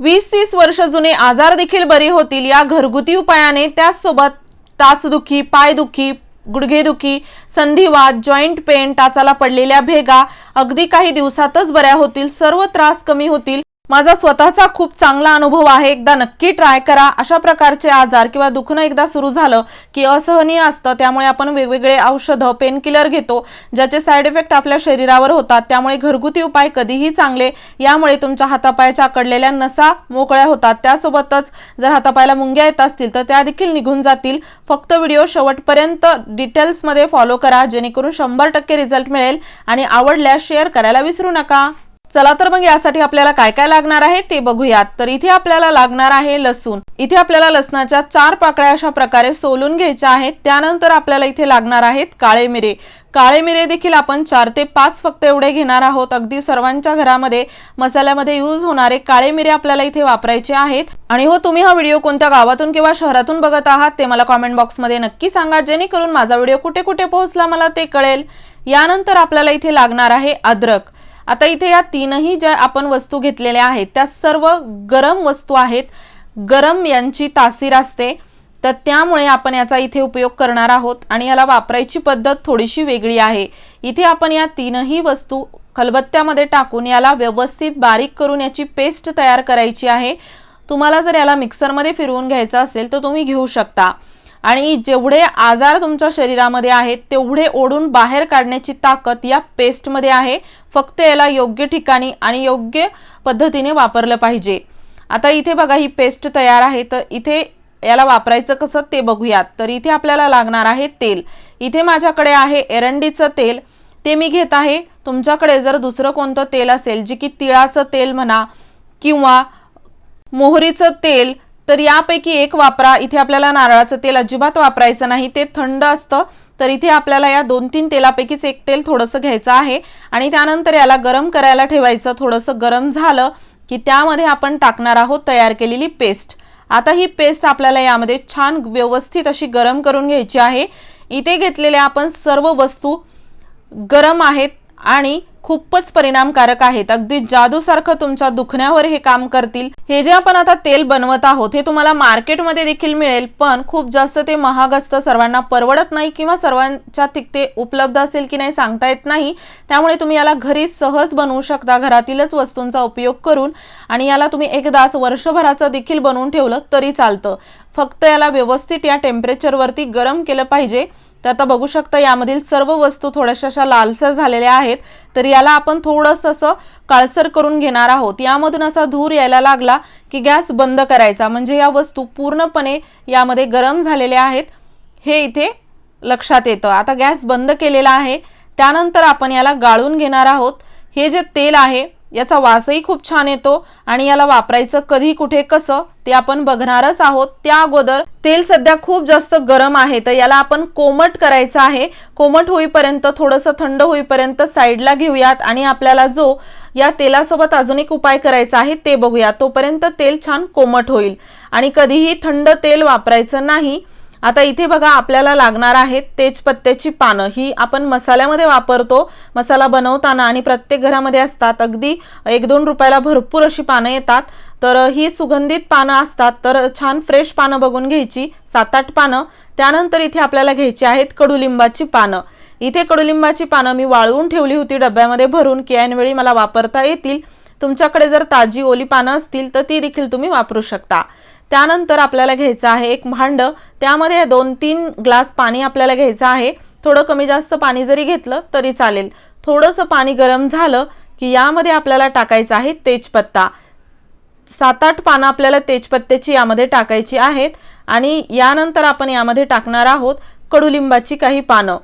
वीस तीस वर्ष जुने आजार देखील बरे होतील. या घरगुती उपायाने त्याचसोबत टाचदुखी पायदुखी गुडघेदुखी संधिवात जॉईंट पेन टाचाला पडलेल्या भेगा अगदी काही दिवसातच बऱ्या होतील. सर्व त्रास कमी होतील. माझा स्वतःचा खूप चांगला अनुभव आहे. एकदा नक्की ट्राय करा. अशा प्रकारचे आजार किंवा दुखणं एकदा सुरू झालं की असहनीय असतं त्यामुळे आपण वेगवेगळे औषधं पेनकिलर घेतो ज्याचे साईड इफेक्ट आपल्या शरीरावर होतात. त्यामुळे घरगुती उपाय कधीही चांगले यामुळे तुमच्या हातापायाच्या आकडलेल्या नसा मोकळ्या होतात. त्यासोबतच जर हातापायाला मुंग्या येत असतील तर त्या देखील निघून जातील. फक्त व्हिडिओ शेवटपर्यंत डिटेल्समध्ये फॉलो करा जेणेकरून शंभर टक्के रिझल्ट मिळेल. आणि आवडल्यास शेअर करायला विसरू नका. चला तर मग यासाठी आपल्याला काय काय लागणार आहे ते बघूयात. तर इथे आपल्याला लागणार आहे लसूण. इथे आपल्याला लसणाच्या चार पाकळ्या अशा प्रकारे सोलून घ्यायच्या आहेत. त्यानंतर आपल्याला इथे लागणार आहेत काळे मिरे. काळे मिरे देखील आपण चार ते पाच फक्त एवढे घेणार आहोत. अगदी सर्वांच्या घरामध्ये मसाल्यामध्ये यूज होणारे काळे मिरे आपल्याला इथे वापरायचे आहेत. आणि हो तुम्ही हा व्हिडिओ कोणत्या गावातून किंवा शहरातून बघत आहात ते मला कॉमेंट बॉक्समध्ये नक्की सांगा. जेणेकरून माझा व्हिडिओ कुठे कुठे पोहोचला मला ते कळेल. यानंतर आपल्याला इथे लागणार आहे अद्रक. आता इथे या तीनही ज्या आपण वस्तू घेतलेल्या आहेत त्या सर्व गरम वस्तू आहेत. गरम यांची तासीर असते. तर त्यामुळे आपण याचा इथे उपयोग करणार आहोत. आणि याला वापरायची पद्धत थोडीशी वेगळी आहे. इथे आपण या तीनही वस्तू खलबत्त्यामध्ये टाकून याला व्यवस्थित बारीक करून याची पेस्ट तयार करायची आहे. तुम्हाला जर याला मिक्सरमध्ये फिरवून घ्यायचं असेल तर तुम्ही घेऊ शकता. आणि जेवढे आजार तुमच्या शरीरामध्ये आहेत तेवढे ओढून बाहेर काढण्याची ताकद या पेस्टमध्ये आहे. फक्त याला योग्य ठिकाणी आणि योग्य पद्धतीने वापरलं पाहिजे. आता इथे बघा ही पेस्ट तयार आहे. तर इथे याला वापरायचं कसं ते बघूयात. तर इथे आपल्याला लागणार आहे तेल. इथे माझ्याकडे आहे एरंडीचं तेल. ते मी घेत आहे. तुमच्याकडे जर दुसरं कोणतं तेल असेल जे की तिळाचं तेल म्हणा किंवा मोहरीचं तेल तर यापैकी एक वापरा. इथे आपल्याला नारळाचं तेल अजिबात वापरायचं नाही. ते थंड असतं. तर इथे आपल्याला या दोन तीन तेलापैकीच एक तेल थोडंसं घ्यायचं आहे. आणि त्यानंतर याला गरम करायला ठेवायचं. थोडंसं गरम झालं की त्यामध्ये आपण टाकणार आहोत तयार केलेली पेस्ट. आता ही पेस्ट आपल्याला यामध्ये छान व्यवस्थित अशी गरम करून घ्यायची आहे. इथे घेतलेल्या आपण सर्व वस्तू गरम आहेत आणि खूपच परिणामकारक आहेत. अगदी जादूसारखं तुमच्या दुखण्यावर हे काम करतील. हे जे आपण आता तेल बनवत आहोत हे तुम्हाला मार्केटमध्ये देखील मिळेल पण खूप जास्त ते महाग असतं सर्वांना परवडत नाही किंवा सर्वांच्या तिथे उपलब्ध असेल की नाही सांगता येत नाही. त्यामुळे तुम्ही याला घरी सहज बनवू शकता घरातीलच वस्तूंचा उपयोग करून. आणि याला तुम्ही एकदाच वर्षभराचं देखील बनवून ठेवलं तरी चालतं. फक्त याला व्यवस्थित या टेम्परेचरवरती गरम केलं पाहिजे. तर आता बघू शकता यामधील सर्व वस्तू थोड्याशा अशा लालसर झालेल्या आहेत. तर याला आपण थोडंसं असं काळसर करून घेणार आहोत. यामधून असा धूर यायला लागला की गॅस बंद करायचा. म्हणजे या वस्तू पूर्णपणे यामध्ये गरम झालेल्या आहेत. हे इथे लक्षात येतं. आता गॅस बंद केलेला आहे. त्यानंतर आपण याला गाळून घेणार आहोत. हे जे तेल आहे याचा वासही खूप छान येतो आणि याला वापरायचं कधी कुठे कसं ते आपण बघणारच आहोत. त्या अगोदर तेल सध्या खूप जास्त गरम आहे तर याला आपण कोमट करायचं आहे. कोमट होईपर्यंत थोडंसं थंड होईपर्यंत साईडला घेऊयात आणि आपल्याला जो या तेलासोबत अजून एक उपाय करायचा आहे ते बघूया. तोपर्यंत तेल छान कोमट होईल. आणि कधीही थंड तेल वापरायचं नाही. आता इथे बघा आपल्याला लागणार आहेत तेजपत्त्याची पानं. ही आपण मसाल्यामध्ये वापरतो. मसाला बनवताना आणि प्रत्येक घरामध्ये असतात. अगदी एक दोन रुपयाला भरपूर अशी पानं येतात. तर ही सुगंधित पानं असतात. तर छान फ्रेश पानं बघून घ्यायची. सात आठ पानं. त्यानंतर इथे आपल्याला घ्यायची आहेत कडुलिंबाची पानं. इथे कडुलिंबाची पानं मी वाळवून ठेवली होती डब्यामध्ये भरून. की ऐनवेळी मला वापरता येतील. तुमच्याकडे जर ताजी ओली पानं असतील तर ती देखील तुम्ही वापरू शकता. त्यानंतर आपल्याला घ्यायचं आहे एक भांड. त्यामध्ये दोन तीन ग्लास पाणी आपल्याला घ्यायचं आहे. थोडं कमी जास्त पाणी जरी घेतलं तरी चालेल. थोडंसं पाणी गरम झालं की यामध्ये आपल्याला टाकायचं आहे तेजपत्ता. सात आठ पानं आपल्याला तेजपत्त्याची यामध्ये टाकायची आहेत आणि यानंतर आपण यामध्ये टाकणार आहोत कडुलिंबाची काही पानं.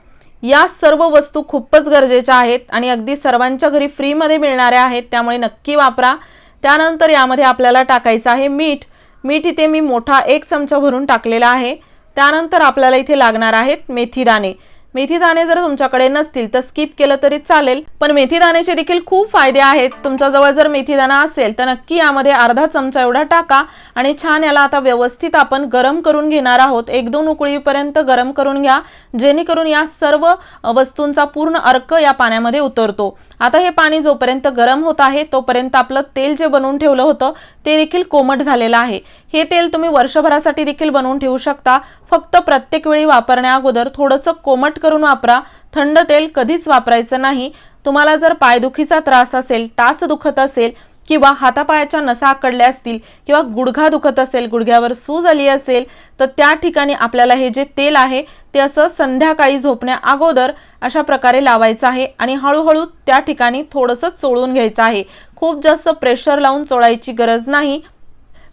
या सर्व वस्तू खूपच गरजेच्या आहेत आणि अगदी सर्वांच्या घरी फ्रीमध्ये मिळणाऱ्या आहेत त्यामुळे नक्की वापरा. त्यानंतर यामध्ये आपल्याला टाकायचं आहे मीठ. मीठ इथे मी मोठा एक चमचा भरून टाकलेला आहे. त्यानंतर आपल्याला इथे लागणार आहेत मेथीदाणे मेथीदाणे जर तुमच्याकडे नसतील तर स्किप केलं तरी चालेल. पण मेथीदाण्याचे देखील खूप फायदे आहेत. तुमच्याजवळ जर मेथीदाणा असेल तर नक्की यामध्ये अर्धा चमचा एवढा टाका आणि छान याला आता व्यवस्थित आपण गरम करून घेणार आहोत. एक दोन उकळीपर्यंत गरम करून घ्या जेणेकरून या सर्व वस्तूंचा पूर्ण अर्क या पाण्यामध्ये उतरतो. आता हे पाणी जोपर्यंत गरम होत आहे तोपर्यंत आपलं तेल जे बनवून ठेवलं होतं ते देखील कोमट झालेलं आहे. हे तेल तुम्ही वर्षभरासाठी देखील बनवून ठेवू शकता. फक्त प्रत्येक वेळी वापरण्या अगोदर थोडंसं कोमट करून वापरा. थंड तेल कधीच वापरायचं नाही. तुम्हाला जर पायदुखीचा त्रास असेल टाच दुखत असेल किंवा हातापायाच्या नसा आकडल्या असतील किंवा गुडघा दुखत असेल गुडघ्यावर सूज आली असेल तर त्या ठिकाणी आपल्याला हे जे तेल आहे ते असं संध्याकाळी झोपण्या अगोदर अशा प्रकारे लावायचं आहे आणि हळूहळू त्या ठिकाणी थोडंसं चोळून घ्यायचं आहे. खूप जास्त प्रेशर लावून चोळायची गरज नाही.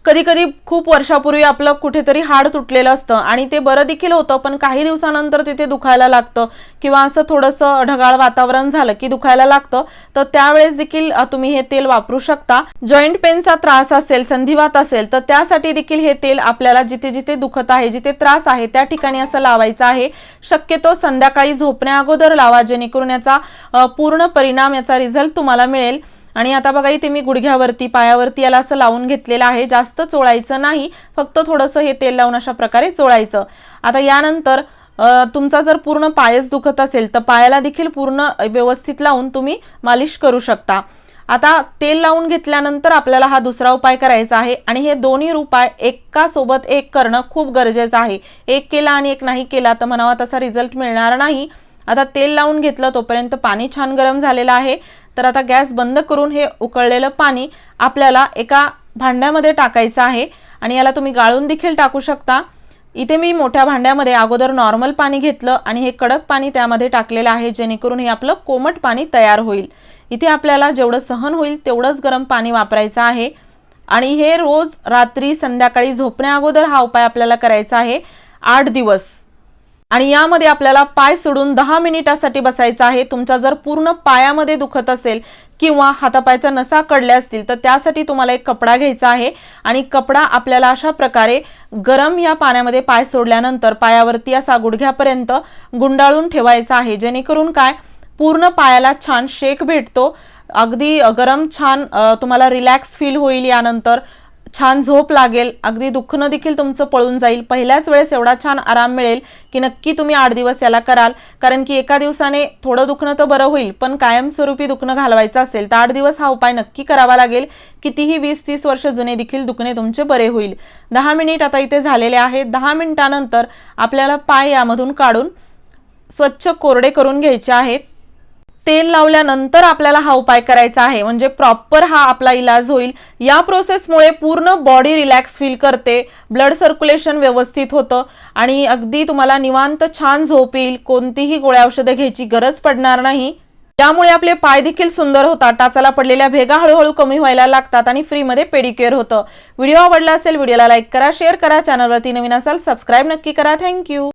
कधी कधी खूप वर्षापूर्वी आपलं कुठेतरी हाड तुटलेलं असतं आणि ते बरं देखील होतं पण काही दिवसानंतर तिथे दुखायला लागतं किंवा असं थोडंसं ढगाळ वातावरण झालं की दुखायला लागतं. तर त्यावेळेस देखील तुम्ही हे तेल वापरू शकता. जॉईंट पेनचा त्रास असेल संधिवात असेल तर त्यासाठी देखील हे तेल आपल्याला जिथे जिथे दुखत आहे जिथे त्रास आहे त्या ठिकाणी असं लावायचं आहे. शक्यतो संध्याकाळी झोपण्या अगोदर लावा जेणेकरून याचा पूर्ण परिणाम याचा रिझल्ट तुम्हाला मिळेल. आणि आता बघा इथे मी गुडघ्यावरती पायावरती याला असं लावून घेतलेलं आहे. जास्त चोळायचं नाही फक्त थोडंसं हे तेल लावून अशा प्रकारे चोळायचं. आता यानंतर तुमचा जर पूर्ण पायच दुखत असेल तर पायाला देखील पूर्ण व्यवस्थित लावून तुम्ही मालिश करू शकता. आता तेल लावून घेतल्यानंतर आपल्याला हा दुसरा उपाय करायचा आहे. आणि हे दोन्ही उपाय एकासोबत एक करणं खूप गरजेचं आहे. एक केला आणि एक नाही केला तर म्हणावा तसा रिझल्ट मिळणार नाही. आता तेल लावून घेतलं तोपर्यंत पाणी छान गरम झालेलं आहे. तर आता गॅस बंद करून हे उकळलेलं पाणी आपल्याला एका भांड्यामध्ये टाकायचं आहे आणि याला तुम्ही गाळून देखील टाकू शकता. इथे मी मोठ्या भांड्यामध्ये अगोदर नॉर्मल पाणी घेतलं आणि हे कडक पाणी त्यामध्ये टाकलेलं आहे जेणेकरून हे आपलं कोमट पाणी तयार होईल. इथे आपल्याला जेवढं सहन होईल तेवढंच गरम पाणी वापरायचं आहे. आणि हे रोज रात्री संध्याकाळी झोपण्या अगोदर हा उपाय आपल्याला करायचा आहे. आठ दिवस. आणि यामध्ये आपल्याला पाय सोडून दहा मिनिटासाठी बसायचं आहे. तुमच्या जर पूर्ण पायामध्ये दुखत असेल किंवा हातापायच्या नसा कडल्या असतील तर त्यासाठी तुम्हाला एक कपडा घ्यायचा आहे. आणि कपडा आपल्याला अशा प्रकारे गरम या पाण्यामध्ये पाय सोडल्यानंतर पायावरती असा गुडघ्यापर्यंत गुंडाळून ठेवायचा आहे. जेणेकरून काय? पूर्ण पायाला छान शेक भेटतो. अगदी गरम छान तुम्हाला रिलॅक्स फील होईल यानंतर. छान झोप लागेल. अगदी दुखणं देखील तुमचं पळून जाईल. पहिल्याच वेळेस एवढा छान आराम मिळेल की नक्की तुम्ही आठ दिवस याला कराल. कारण की एका दिवसाने थोडं दुखणं तर बरं होईल पण कायमस्वरूपी दुखणं घालवायचं असेल तर आठ दिवस हा उपाय नक्की करावा लागेल. कितीही वीस तीस वर्ष जुने देखील दुखणे तुमचे बरे होईल. दहा मिनिट आता इथे झालेले आहेत. दहा मिनिटानंतर आपल्याला पाय यामधून काढून स्वच्छ कोरडे करून घ्यायचे आहेत. तेल लावल्यानंतर आपल्याला हा उपाय करायचा आहे. म्हणजे प्रॉपर हा आपला इलाज होईल. या प्रोसेसमुळे पूर्ण बॉडी रिलॅक्स फील करते. ब्लड सर्क्युलेशन व्यवस्थित होतं. आणि अगदी तुम्हाला निवांत छान झोप येईल. कोणतीही गोळ्या औषधं घ्यायची गरज पडणार नाही. त्यामुळे आपले पाय देखील सुंदर होतात. टाचाला पडलेल्या भेगा हळूहळू कमी व्हायला लागतात आणि फ्रीमध्ये पेडिक्युअर होतं. व्हिडिओ आवडला असेल व्हिडिओला लाईक करा शेअर करा. चॅनलवरती नवीन असाल सबस्क्राईब नक्की करा. थँक्यू